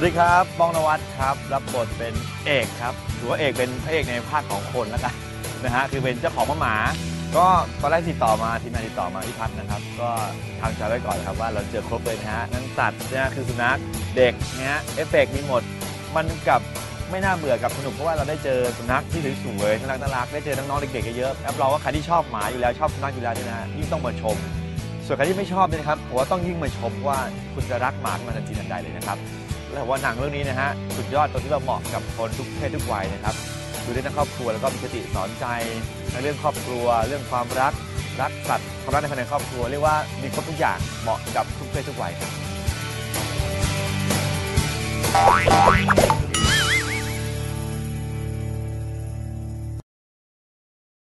วัสดีครับบ้องนวัดครับ รับบทเป็นเอกครับถือว่าเอกเป็นพระเอกในภาคของคนแล้วกันนะฮะคือเป็นเจ้าของมะหมา ก็ตอนแรกติดต่อมาทีมงานติดต่อมาที่พัฒนะครับ ก็ทางใจไว้ก่อนครับว่าเราเจอครบเลยนะฮะทั้งสัตว์นะฮะคือสุนัขเด็กนะฮะเอฟเฟกต์มีหมด มันกับไม่น่าเบื่อกับสนุกเพราะว่าเราได้เจอสุนัขที่สวยๆน่ารักน่ารักได้เจอน้องๆเด็กๆเยอะๆรับรองว่าใครที่ชอบหมาอยู่แล้วชอบสุนัขอยู่แล้วเนี่ยนะฮะยิ่งต้องมาชม ส่วนใครที่ไม่ชอบเนี่ยนะครับผมว่าต้องยิ่งมาชมว่าคุณจะรักหมาขึ้นมาทันทีทันใดเลยนะครับ แล้ว่าหนังเรื่องนี้นะฮะสุดยอดตรงที่เราเหมาะกับคนทุกเพศทุกวัยนะครับดูได้ทั้งครอบครัวแล้วก็มีคติสอนใจในเรื่องครอบครัว เรื่องความรักรักสัตว์ความรักในภายในครอบครัวเรียกว่ามีครบทุกอย่างเหมาะกับทุกเพศทุกวัยครับ